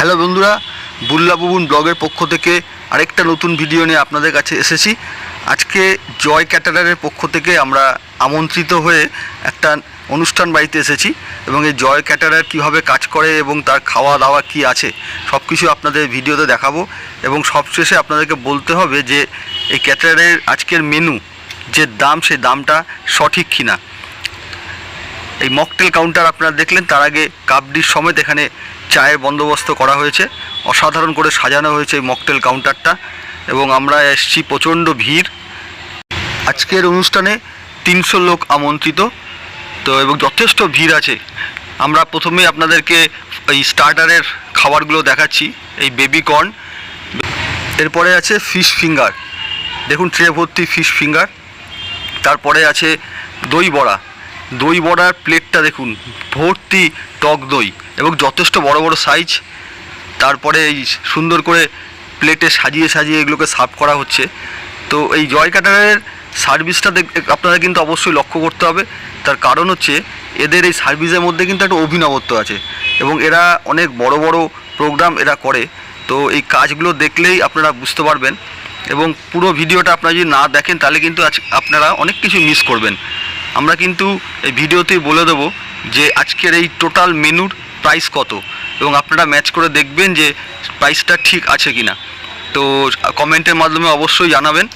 Hello বন্ধুরা, বুল্লা বুবুন ব্লগের পক্ষ থেকে আরেকটা নতুন ভিডিও নিয়ে আপনাদের কাছে এসেছি। আজকে জয় ক্যাটারারের পক্ষ থেকে আমরা আমন্ত্রিত হয়ে একটা অনুষ্ঠান বাড়িতে এসেছি এবং এই জয় ক্যাটারার কীভাবে কাজ করে এবং তার খাওয়া দাওয়া কি আছে সব কিছু আপনাদের ভিডিওতে দেখাবো এবং সবশেষে আপনাদেরকে বলতে হবে যে এই ক্যাটারারের আজকের মেনু যে দাম, সেই দামটা সঠিক কিনা। এই মকটেল কাউন্টার আপনারা দেখলেন, তার আগে কাবডির সমেত এখানে চায়ের বন্দোবস্ত করা হয়েছে। অসাধারণ করে সাজানো হয়েছে এই মকটেল কাউন্টারটা এবং আমরা এসছি প্রচণ্ড ভিড়। আজকের অনুষ্ঠানে তিনশো লোক আমন্ত্রিত, তো এবং যথেষ্ট ভিড় আছে। আমরা প্রথমে আপনাদেরকে এই স্টার্টারের খাবারগুলো দেখাচ্ছি, এই বেবি কর্ন এরপরে আছে ফিশ ফিঙ্গার। দেখুন, ট্রে ভর্তি ফিশ ফিঙ্গার। তারপরে আছে দই বড়া। দই বড়ার প্লেটটা দেখুন, ভর্তি টক দই এবং যথেষ্ট বড় বড় সাইজ তারপরে এই সুন্দর করে প্লেটে সাজিয়ে সাজিয়ে এগুলোকে সার্ভ করা হচ্ছে। তো এই জয় কাটারের সার্ভিসটা দেখ, আপনারা কিন্তু অবশ্যই লক্ষ্য করতে হবে। তার কারণ হচ্ছে, এদের এই সার্ভিসের মধ্যে কিন্তু একটা অভিনবত্ব আছে এবং এরা অনেক বড় বড় প্রোগ্রাম এরা করে। তো এই কাজগুলো দেখলেই আপনারা বুঝতে পারবেন এবং পুরো ভিডিওটা আপনারা যদি না দেখেন, তাহলে কিন্তু আজ আপনারা অনেক কিছু মিস করবেন। আমরা কিন্তু এই ভিডিওতেই বলে দেবো যে আজকের এই টোটাল মেনুর প্রাইস কত এবং আপনারা ম্যাচ করে দেখবেন যে প্রাইসটা ঠিক আছে কিনা। তো কমেন্টের মাধ্যমে অবশ্যই জানাবেন।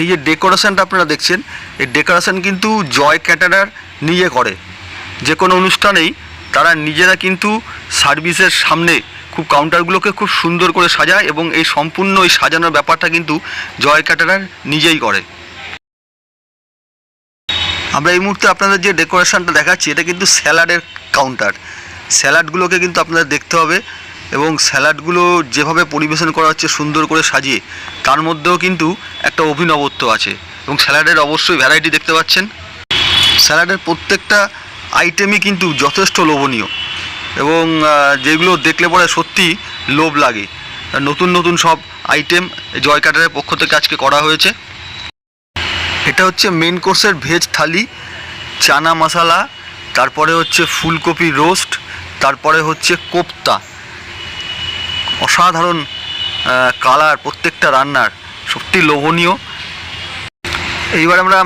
এই যে ডেকোরেশনটা আপনারা দেখছেন, এই ডেকোরেশন কিন্তু জয় ক্যাটারার নিজে করে। যে কোনো অনুষ্ঠানেই তারা নিজেরা কিন্তু সার্ভিসের সামনে খুব কাউন্টারগুলোকে খুব সুন্দর করে সাজায় এবং এই সম্পূর্ণ এই সাজানোর ব্যাপারটা কিন্তু জয় ক্যাটারার নিজেই করে। আমরা এই মুহূর্তে আপনাদের যে ডেকোরেশনটা দেখাচ্ছি, এটা কিন্তু স্যালাডের কাউন্টার। স্যালাডগুলোকে কিন্তু আপনাদের দেখতে হবে এবং স্যালাডগুলো যেভাবে পরিবেশন করা হচ্ছে সুন্দর করে সাজিয়ে, তার মধ্যেও কিন্তু একটা অভিনবত্ব আছে এবং স্যালাডের অবশ্যই ভ্যারাইটি দেখতে পাচ্ছেন। স্যালাডের প্রত্যেকটা আইটেমই কিন্তু যথেষ্ট লোভনীয়। এবং যেগুলো দেখলে পরে সত্যি লোভ লাগে। নতুন নতুন সব আইটেম জয় কাটারের পক্ষ থেকে আজকে করা হয়েছে। এটা হচ্ছে মেন কোর্সের ভেজ থালি, চানা মশলা, তারপরে হচ্ছে ফুলকপি রোস্ট তারপরে হচ্ছে কোপ্তা। অসাধারণ কালার প্রত্যেকটা রান্নার, সত্যি লোভনীয়। এইবার আমরা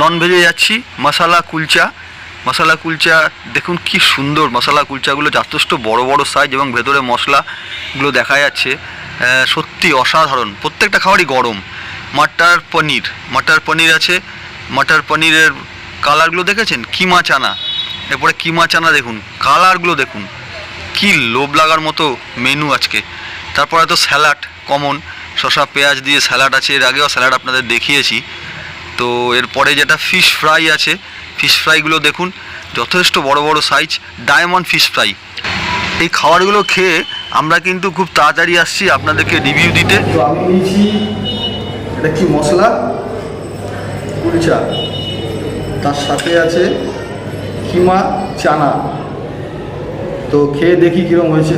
নন ভেজে যাচ্ছি, মশালা, কুলচা। মশালা কুলচা, দেখুন কি সুন্দর মশালা কুলচাগুলো, যথেষ্ট বড় বড় সাইজ এবং ভেতরে মশলাগুলো দেখা যাচ্ছে। সত্যি অসাধারণ। প্রত্যেকটা খাবারই গরম। মাটার পনির মাটার পনির আছে। মাটার পনিরের কালারগুলো দেখেছেন? কিমা চানা। এরপরে কিমা চানা দেখুন কালারগুলো দেখুন। কি লোভ লাগার মতো মেনু আজকে। তারপরে তো স্যালাড কমন শসা, পেঁয়াজ দিয়ে স্যালাড আছে। এর আগেও স্যালাড আপনাদের দেখিয়েছি। তো এরপরে যেটা ফিশ ফ্রাই আছে ফিশ ফ্রাইগুলো দেখুন, যথেষ্ট বড় বড় সাইজ ডায়মন্ড ফিশ ফ্রাই এই খাবারগুলো খেয়ে আমরা কিন্তু খুব তাড়াতাড়ি আসছি আপনাদেরকে রিভিউ দিতে। তো আমি নিয়েছি, এটা কি মশলা? কুলচা তার সাথে আছে কিমা চানা। তো খেয়ে দেখি কিরম হয়েছে।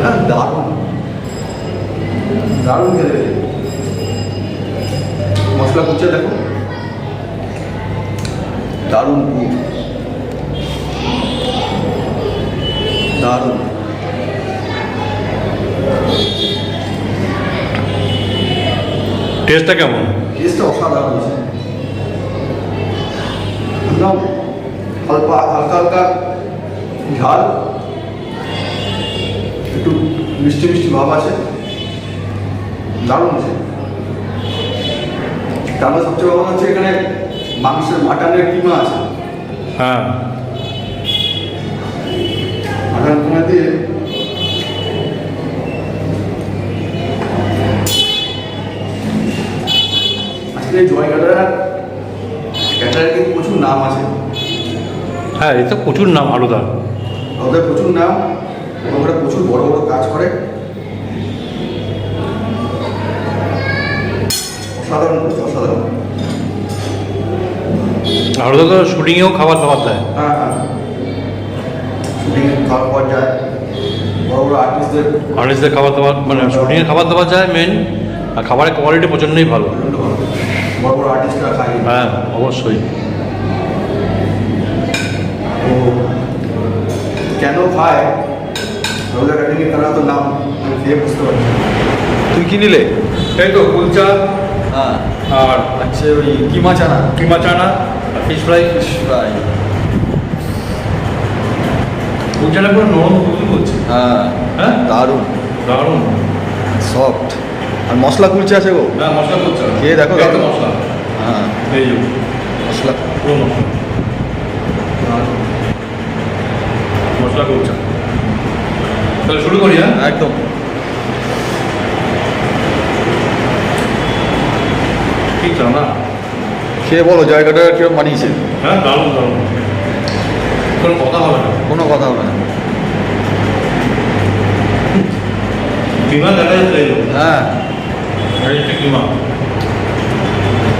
হ্যাঁ দারুণ। দারুণ খেতে মশলা কুচে দেখো। দারুণ গুড় দারুণ। টেস্টটা কেমন? টেস্টটা অসাধারণ হয়েছে। একদম হালকা হালকা হালকা ঝাল। একটু মিষ্টি মিষ্টি ভাব আছে। দারুণ আছে তারপর সবচেয়ে ভালো হচ্ছে এখানে মাংসের মাটনের কিমা আছে। হ্যাঁ। মাটন কিমা দিয়ে আজকে এই জয় ক্যাটারার ক্যাটারার কিন্তু প্রচুর নাম আছে। হ্যাঁ এ তো প্রচুর নাম আলুদা। ওদের প্রচুর নাম ওরা প্রচুর বড় বড় কাজ করে। করছে, অসাধারণ। আলুদা তো শুটিংয়েও খাবার দাবার দেয়। হ্যাঁ হ্যাঁ। শুটিং খাওয়া পাওয়া যায়। বড় বড় আর্টিস্টদের আর্টিস্টদের খাবার দাবার মানে শুটিংয়ের খাবার দাবার যায় মেন আর খাবারের কোয়ালিটি প্রচণ্ডই ভালো। বড় বড় আর্টিস্টরা খায়। হ্যাঁ অবশ্যই। তো কেন খায়? তারা তো নাম বুঝতে পারছি। তুই কি নিলে? এই তো কুলচা হ্যাঁ আর আচ্ছা ওই কিমা চানা কিমা চানা আর ফিশ ফ্রাই ফিশ ফ্রাই কুলচাটা পুরো নরম তুলি বলছে হ্যাঁ হ্যাঁ দারুণ দারুণ সফট আর মশলা কুলচে আছে গো না মশলা কুলচা খেয়ে দেখো, এই মশলা হ্যাঁ এই মশলা পুরো মশলা মশলা কুলচা তাহলে শুরু করি হ্যাঁ একদম ঠিক না খেয়ে বলো জায়গাটা কীরকম বানিয়েছে? হ্যাঁ দারুণ দারুণ। কোনো কথা হবে না। কোনো কথা হবে না। কিমা দেখা যাচ্ছে হ্যাঁ। কিমা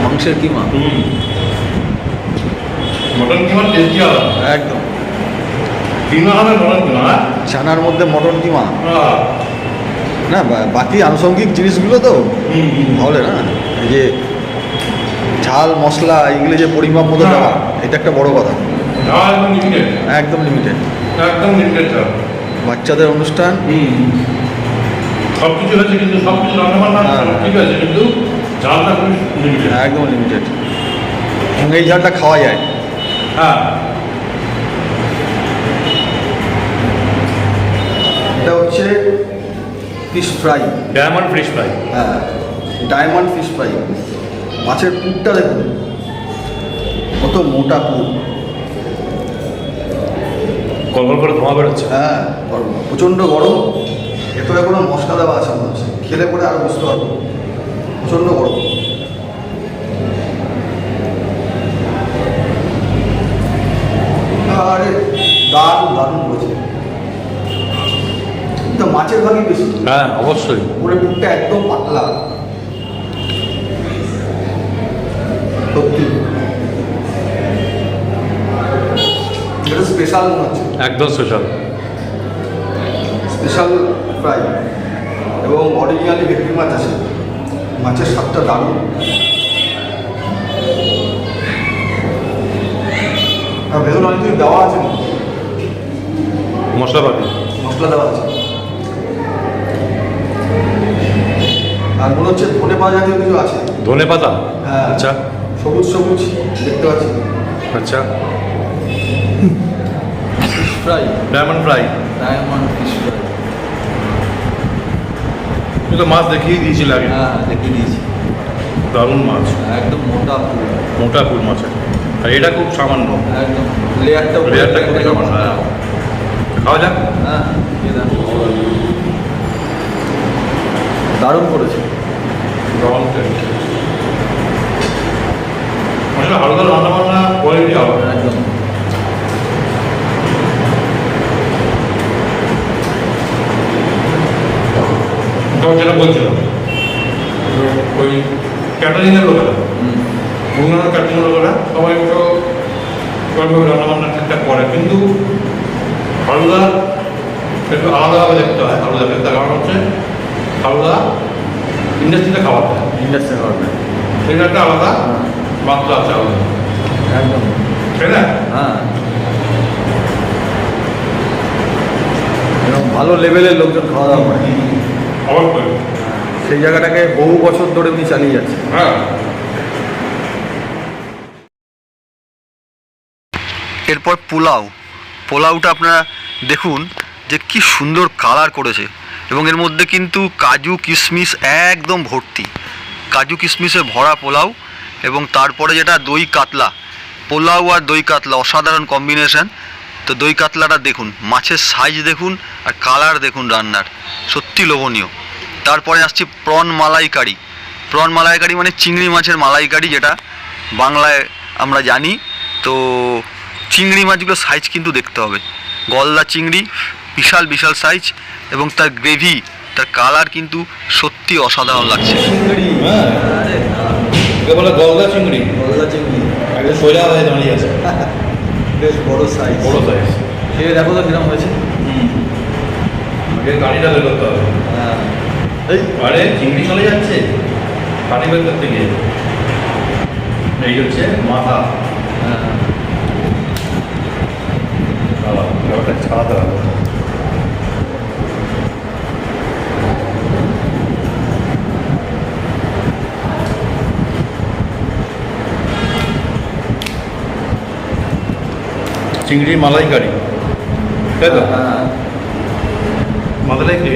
মাংসের কিমা হুম। মটন টেস্টি একদম। কিমা হবে মটন কিমা হ্যাঁ? ছানার মধ্যে মটন কিমা না বাকি আনুষঙ্গিক জিনিসগুলো তো হুম না? যে ঝাল মশলা এইগুলো যে পরিমাপ মতো হ্যাঁ। দেওয়া এটা একটা বড় কথা। একদম লিমিটেড একদম লিমিটেড একদম লিমিটেড বাচ্চাদের অনুষ্ঠান? হুম। সব কিছু হয়েছে কিন্তু সব কিছু হ্যাঁ। ঠিক আছে কিন্তু ঝালটা লিমিটেড একদম লিমিটেড এই ঝালটা খাওয়া যায়। হ্যাঁ। এটা হচ্ছে fish fry diamond fish fry হ্যাঁ ডায়মন্ড ফিশ ফ্রাই মাছের পুরটা দেখুন। কত মোটা পুর। কলকল করে ধোঁয়া বেরোচ্ছে। হ্যাঁ গরম প্রচণ্ড গরম। ভেতরে কোনো মশলা দেওয়া আছে মনে হচ্ছে। খেলে পরে আরও বুঝতে পারব। প্রচণ্ড গরম। আরে দারুণ দারুণ করেছে। মাছের ভাগই বেশি। হ্যাঁ অবশ্যই। উপরে পুরটা একদম পাতলা। সত্যি। এটা স্পেশাল মনে হচ্ছে। একদম স্পেশাল স্পেশাল ফ্রাই এবং অরিজিনালি ভেটকি মাছ আছে। মাছের স্বাদটা দারুণ। আর ভেতরে অনেক কিছু দেওয়া আছে। মশলাপাতি। মশলা দেওয়া আছে। আর মনে হচ্ছে ধনে পাওয়া জাতীয় কিছু আছে। ধনে পাতা হ্যাঁ। আচ্ছা। সবুজ সবুজ দেখতে পাচ্ছি। আচ্ছা। Fish fry diamond fry diamond fish fry তুই তো মাছ দেখিয়ে দিয়েছিল আগে হ্যাঁ দেখিয়ে দিয়েছি। দারুণ মাছ। একদম মোটা পুরো মোটা ফুল মাছের আর এটা খুব সামান্য। একদম। লেয়ারটা লেয়ারটা খুব সামান্য। হ্যাঁ। খাওয়া যাক। হ্যাঁ। দারুণ করেছে। গরম আসলে হালকা রান্না বান্না কোয়ালিটি আলাদা একদম। যেটা বলছিলাম ওই ক্যাটারিংয়ের লোকেরা। অন্যান্য ক্যাটারিংয়ের লোকেরা সবাই তো সবাই রান্না বান্না ঠিকঠাক করে কিন্তু হালদা একটু আলাদাভাবে দেখতে হয় হালদাকে তার কারণ হচ্ছে হালদা ইন্ডাস্ট্রিতে খাবার দেয়। ইন্ডাস্ট্রি করবে সেটা একটা আলাদা মাত্রা একদম। তাই না? হ্যাঁ। ভালো লেভেলের লোকজন খাওয়া দাওয়া করে। সেই জায়গাটাকে বহু বছর ধরে উনি চালিয়ে যাচ্ছে। হ্যাঁ। এরপর পোলাও। পোলাওটা আপনারা দেখুন যে কি সুন্দর কালার করেছে। এবং এর মধ্যে কিন্তু কাজু কিশমিশ একদম ভর্তি। কাজু কিশমিশে ভরা পোলাও। এবং তারপরে যেটা দই কাতলা, পোলাও আর দই কাতলা, অসাধারণ কম্বিনেশন তো দই কাতলাটা দেখুন, মাছের সাইজ দেখুন আর কালার দেখুন রান্নার, সত্যি লোভনীয়। তারপরে আসছি প্রন মালাইকারি। প্রন মালাইকারি মানে চিংড়ি মাছের মালাইকারি যেটা বাংলায় আমরা জানি। তো চিংড়ি মাছগুলো সাইজ কিন্তু দেখতে হবে। গলদা চিংড়ি, বিশাল বিশাল সাইজ এবং তার গ্রেভি তার কালার কিন্তু সত্যি অসাধারণ লাগছে। এটা বলে গলদা চিংড়ি। গলদা চিংড়ি। একদম সোজা হয়ে দাঁড়িয়ে আছে। বেশ বড় সাইজ বড় সাইজ খেয়ে দেখো তো কিরম হয়েছে। আগে গাড়িটা বের করতে হবে। হ্যাঁ। এই আরে চিংড়ি চলে যাচ্ছে। গাড়ি বের করতে গিয়ে। এই হচ্ছে মাথা। হ্যাঁ। ছাড়াতে হবে। চিংড়ি মালাইকারি তাই তো? হ্যাঁ। মালাইকারি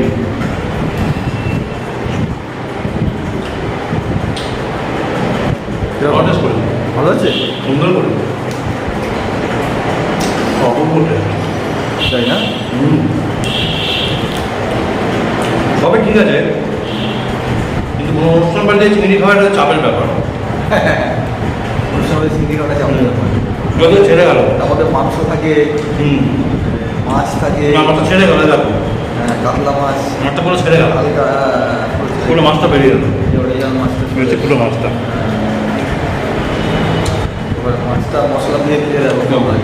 অর্ডার করে। ভালো আছে সুন্দর করে। তাই না? তবে ঠিক আছে। কিন্তু কোনো অনুষ্ঠান বাড়িতে চিংড়ি খাওয়া একটা চাপের ব্যাপার। অনুষ্ঠানে চিংড়ি কাটা চামচ যদিও ছেড়ে গেল। আমাদের মাংস থাকে হুম। মাছ থাকে। আমার তো ছেড়ে গেল দেখো। হ্যাঁ, কাতলা মাছ। আমার তো পুরো ছেড়ে গেল। হালকা পুরো মাছটা বেরিয়ে গেল। মাছটা। পুরো মাছটা। এবার মাছটা মশলা দিয়ে দেবো। হয়।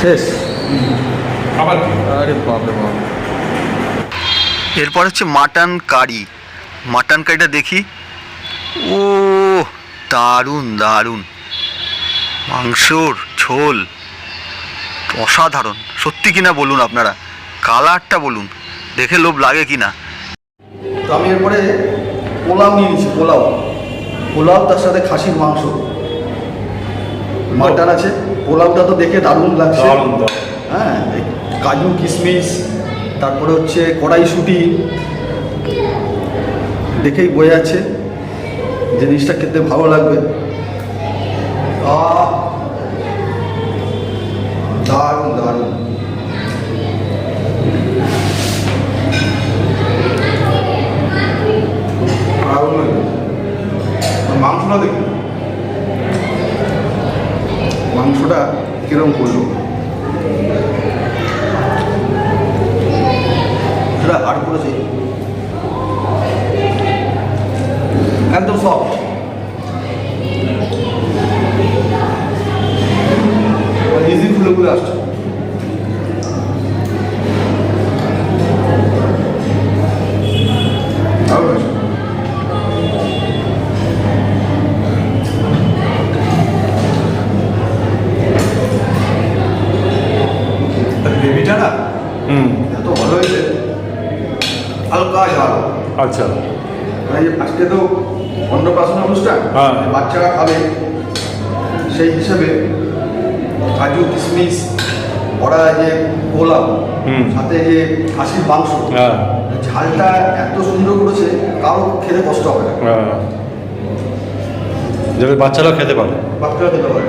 শেষ। আবার আরে বাপরে বাপ। এরপর হচ্ছে মাটন কারি। মাটন কারিটা দেখি। ও দারুণ দারুণ। মাংসর ঝোল। অসাধারণ। সত্যি কিনা বলুন আপনারা? কালারটা বলুন। দেখে লোভ লাগে কিনা? তো আমি এরপরে পোলাও নিয়ে নিচ্ছি পোলাও। পোলাও তার সাথে খাসির মাংস। মাটন আছে। পোলাওটা তো দেখে দারুণ লাগছে। হ্যাঁ এই কাজু কিশমিশ তারপরে হচ্ছে কড়াইশুঁটি দেখেই বোঝা যাচ্ছে জিনিসটা খেতে ভালো লাগবে আহ! হুম। এত ভালো হয়েছে। হালকা ঝাল। আচ্ছা। মানে আজকে তো অন্নপ্রাশন অনুষ্ঠান হ্যাঁ। বাচ্চারা খাবে। সেই হিসাবে কাজু কিশমিশ ওরা যে পোলাও হুম। সাথে যে খাসির মাংস। হ্যাঁ। ঝালটা এত সুন্দর করেছে কারও খেতে কষ্ট হবে না। হ্যাঁ। যাতে বাচ্চারাও খেতে পারে। বাচ্চারা খেতে পারে।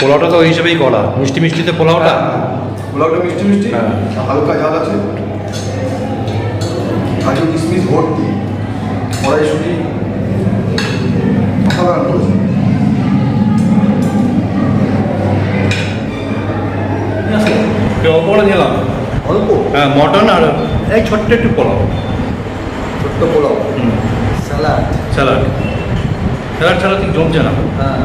পোলাওটা তো ওই হিসেবেই করা। মিষ্টি মিষ্টিতে পোলাওটা? পোলাওটা মিষ্টি মিষ্টি। হালকা ঝাল আছে? কাজু কিশমিশ ভর্তি। কড়াইশুটি অসাধারণ করেছে। অল্পটা নিলাম। অল্প? হ্যাঁ মটন আর এই ছোট্ট একটু পোলাও। ছোট্ট পোলাও। স্যালাড। স্যালাড। স্যালাড ছাড়া ঠিক জমছে না। হ্যাঁ।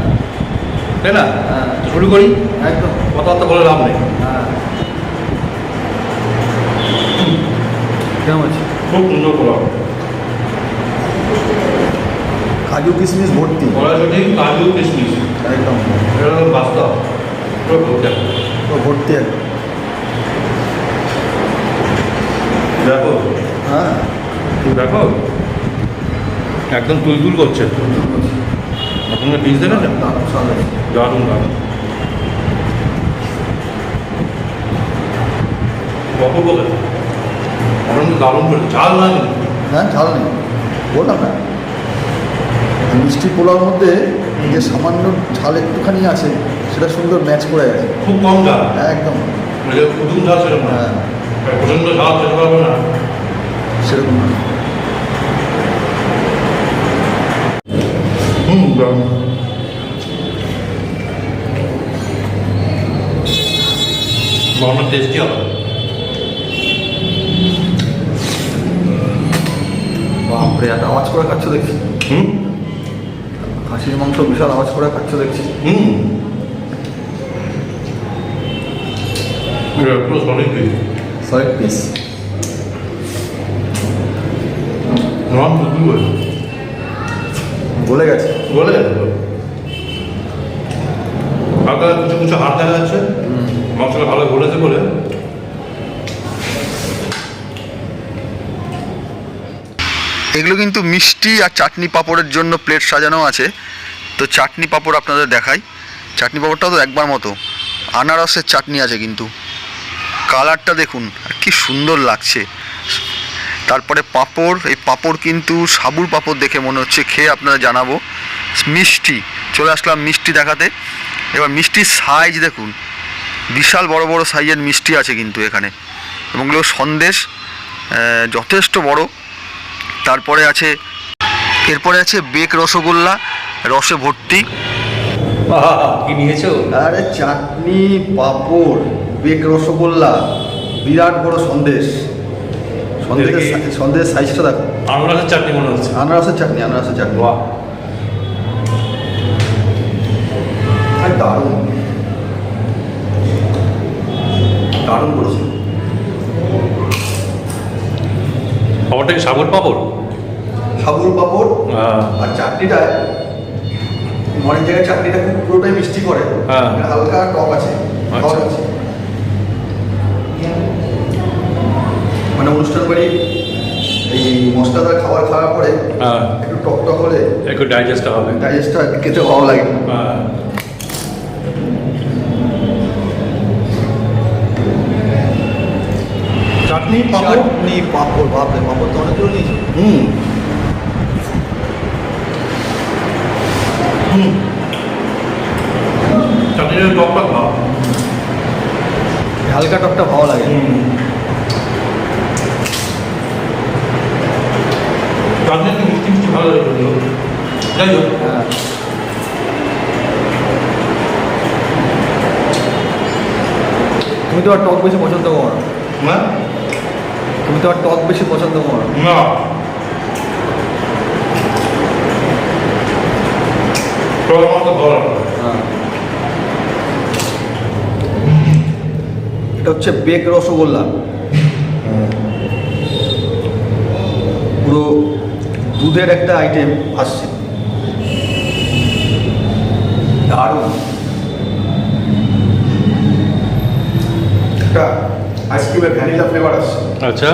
তাই না? হ্যাঁ। শুরু করি। একদম। কথাবার্তা বলে লাভ নেই। হ্যাঁ। কেমন আছে? খুব সুন্দর পোলাও কাজু কিশমিশ ভর্তি। কড়াইশুটি কাজু কিশমিশ। একদম। এটা বাস্তব। পুরো ভর্তি আছে। তো ভর্তি একদম দেখো। হ্যাঁ। দেখো। একদম তুলতুল করছে। আপনার পিস দেখেছেন? দারুণ। দারুণ দারুণ। অপূর্ব খেতে এখন দারুণ করে ঝাল না হ্যাঁ ঝাল নেই। বললাম না। মিষ্টি পোলাওর মধ্যে যে সামান্য ঝাল একটুখানি আছে সেটা সুন্দর ম্যাচ করে গেছে। খুব কম ঝাল। একদম। মানে ঝাল সেরকম না। হ্যাঁ। প্রচণ্ড ঝাল খেতে পারবে না। সেরকম না। হুম দারুণ। টেস্টি হবে বাপরে এত আওয়াজ করে খাচ্ছ দেখছি। হুম? খাসির মাংস বিশাল আওয়াজ করে খাচ্ছ দেখছি। হুম? সলিড পিস বলে। গেছে। বলে গেছে হালকা কিছু কিছু হাত দেখা যাচ্ছে? মশলা ভালো গলেছে বলে? এগুলো কিন্তু মিষ্টি আর চাটনি পাঁপড়ের জন্য প্লেট সাজানো আছে। তো চাটনি পাঁপড় আপনাদের দেখাই। চাটনি পাঁপড়টাও তো একবার মতো। আনারসের চাটনি আছে কিন্তু। কালারটা দেখুন, আর কি সুন্দর লাগছে। তারপরে পাঁপড়, এই পাঁপড় কিন্তু সাবুর পাঁপড় দেখে মনে হচ্ছে, খেয়ে আপনারা জানাব। মিষ্টি, চলে আসলাম মিষ্টি দেখাতে। এবার মিষ্টির সাইজ দেখুন। বিশাল বড় বড় সাইজের মিষ্টি আছে কিন্তু এখানে। এবং এগুলো সন্দেশ যথেষ্ট বড়। তারপরে আছে এরপরে আছে বেক রসগোল্লা রসে ভর্তি। কি নিয়েছো? আরে চাটনি পাঁপড় বেক রসগোল্লা বিরাট বড় সন্দেশ। সন্দেশের সন্দেশের সাইজটা দেখো। আনারসের চাটনি মনে হচ্ছে। আনারসের চাটনি আনারসের চাটনি। বাহ। আর দারুণ। দারুণ করেছে। খবরটা কি সাগর পাপড় সাবুর পাঁপড় হ্যাঁ। আর চাটনিটা অনেক জায়গায় চাটনিটা খুব পুরোটাই মিষ্টি করে। হ্যাঁ। এখানে হালকা টক আছে টক আচ্ছা। আছে। মানে অনুষ্ঠান বাড়ি এই মশলাদার খাবার খাওয়ার পরে হ্যাঁ। একটু টক টক হলে একটু ডাইজেস্ট হবে। ডাইজেস্টটা খেতে ভালো লাগে। হ্যাঁ। চাটনি পাপড়? চাটনি পাঁপড় বাপরে পাঁপড় তো অনেকগুলো নিয়েছি হুম। হুম। চাটনিটা টকটা খাও হালকা টকটা ভালো লাগে। চাটনি মিষ্টি মিষ্টি ভালো লাগে যাই হোক। হ্যাঁ। তুমি তো আর টক বেশি পছন্দ করো না। তুমি তো আর টক বেশি পছন্দ করো না। হ্যাঁ। এটা হচ্ছে বেক রসগোল্লা। পুরো দুধের একটা আইটেম আসছে। দারুণ। একটা আইসক্রিমের ভ্যানিলা ফ্লেভার আসছে। আচ্ছা।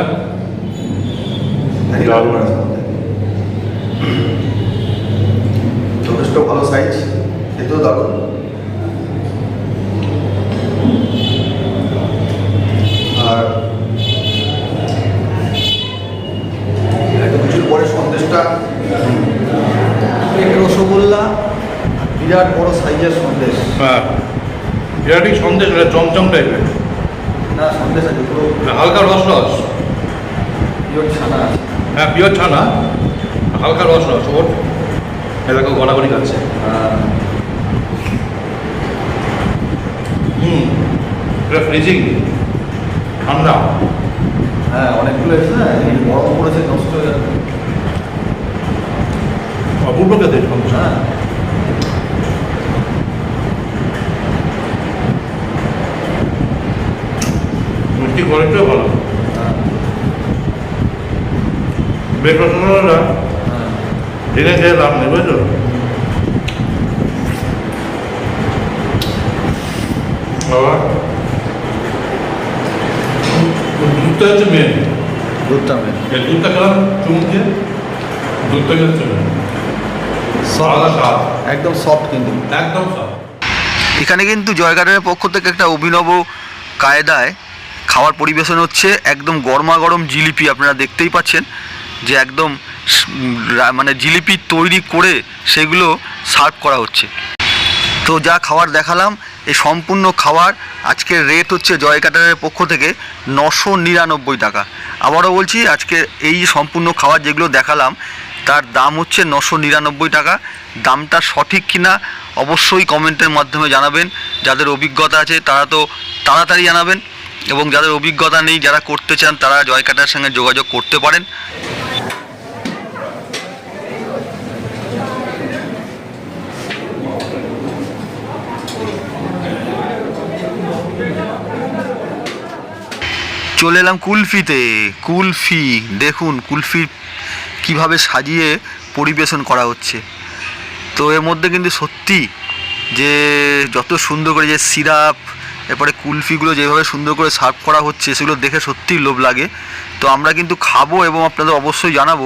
যথেষ্ট ভালো সাইজ এতেও দারুণ। আর এত কিছুর পরে সন্দেশটা। রসগোল্লা বিরাট বড় সাইজের সন্দেশ। হ্যাঁ বিরাটই সন্দেশ চমচম টাইপের না সন্দেশ আছে পুরো হালকা রস রস। পিওর ছানা হ্যাঁ পিওর ছানা। হালকা রস রস ওর। এলাকা গড়াগড়ি খাচ্ছে। আহ, হুম এটা ফ্রিজিং ঠান্ডা। হ্যাঁ অনেকগুলো এসে না গরম পড়েছে নষ্ট হয়ে যাবে অপূর্ব খেতে হ্যাঁ। মিষ্টি কোয়ালিটিও ভালো। হ্যাঁ হ্যাঁ ভেঙে খেয়ে লাভ নেই বুঝলো বাবা। দুধটা হচ্ছে মেন দুধটা মেন এই দুধটা খেলাম চুমুক। দিয়ে দুধটা হচ্ছে আলাদা স্বাদ। একদম সফট কিন্তু। একদম এখানে কিন্তু জয়গার্ডেনের পক্ষ থেকে একটা অভিনব কায়দায় খাবার পরিবেশন হচ্ছে একদম গরমা গরম জিলিপি আপনারা দেখতেই পাচ্ছেন, যে একদম মানে জিলিপি তৈরি করে সেগুলো সার্ভ করা হচ্ছে। তো যা খাবার দেখালাম, এই সম্পূর্ণ খাবার আজকের রেট হচ্ছে জয় ক্যাটারের পক্ষ থেকে নশো নিরানব্বই টাকা। আবারও বলছি, আজকে এই সম্পূর্ণ খাবার যেগুলো দেখালাম, তার দাম হচ্ছে নশো নিরানব্বই টাকা। দামটা সঠিক কিনা অবশ্যই কমেন্টের মাধ্যমে জানাবেন। যাদের অভিজ্ঞতা আছে, তারা তো তাড়াতাড়ি জানাবেন। এবং যাদের অভিজ্ঞতা নেই, যারা করতে চান, তারা জয় কাটার সঙ্গে যোগাযোগ করতে পারেন। চলে এলাম কুলফিতে। কুলফি, দেখুন, কুলফি কীভাবে সাজিয়ে পরিবেশন করা হচ্ছে। তো এর মধ্যে কিন্তু সত্যি যে যত সুন্দর করে যে সিরাপ এরপরে কুলফিগুলো যেভাবে সুন্দর করে সার্ভ করা হচ্ছে সেগুলো দেখে সত্যিই লোভ লাগে। তো আমরা কিন্তু খাব এবং আপনাদের অবশ্যই জানাব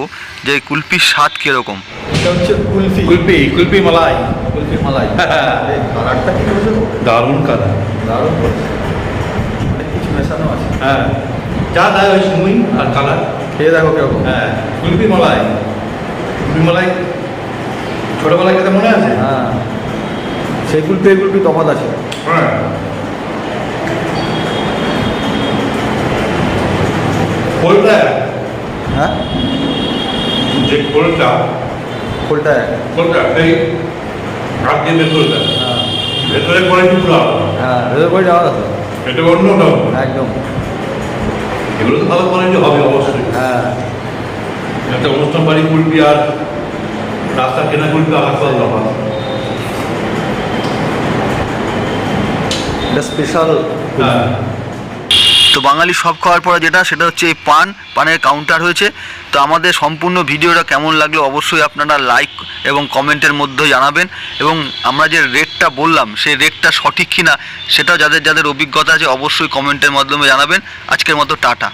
যে এই কুলফির স্বাদ কীরকম। এটা হচ্ছে কুলফি। কুলপি কুলপি মালাই। কুলফি মালাই। এই কালারটা কি দারুণ কালার। দারুণ কিছু মেশানো আছে। হ্যাঁ। যা দেয় ওই সময় আর কালার। খেয়ে দেখো হ্যাঁ কুলপি মালাই। কুলপি মালাই ছোটবেলায় খেতে মনে আছে? হ্যাঁ। সেই কুলফি এই কুলফি তফাৎ আছে। হ্যাঁ। খোলটা? হ্যাঁ? যে খোলটা? খোলটা। খোলটা এই হাত দিয়ে বের হ্যাঁ। ভেতরে আলাদা। হ্যাঁ রেল করে যাওয়া আছে। এটা অন্য একদম। এগুলো তো ভালো কোয়ালিটি হবে অবশ্যই। হ্যাঁ। একটা অনুষ্ঠান বাড়ি কুলপি আর রাস্তা কেনা কুলপি আলাদা আলাদা হবে। এটা স্পেশাল হ্যাঁ। তো বাঙালি সব খাওয়ার পরে যেটা, সেটা হচ্ছে এই পান, পানের কাউন্টার হয়েছে। তো আমাদের সম্পূর্ণ ভিডিওটা কেমন লাগল অবশ্যই আপনারা লাইক এবং কমেন্টের মধ্যে জানাবেন। এবং আমরা যে রেটটা বললাম, সেই রেটটা সঠিক কিনা, সেটাও যাদের যাদের অভিজ্ঞতা আছে অবশ্যই কমেন্টের মাধ্যমে জানাবেন। আজকের মতো টাটা।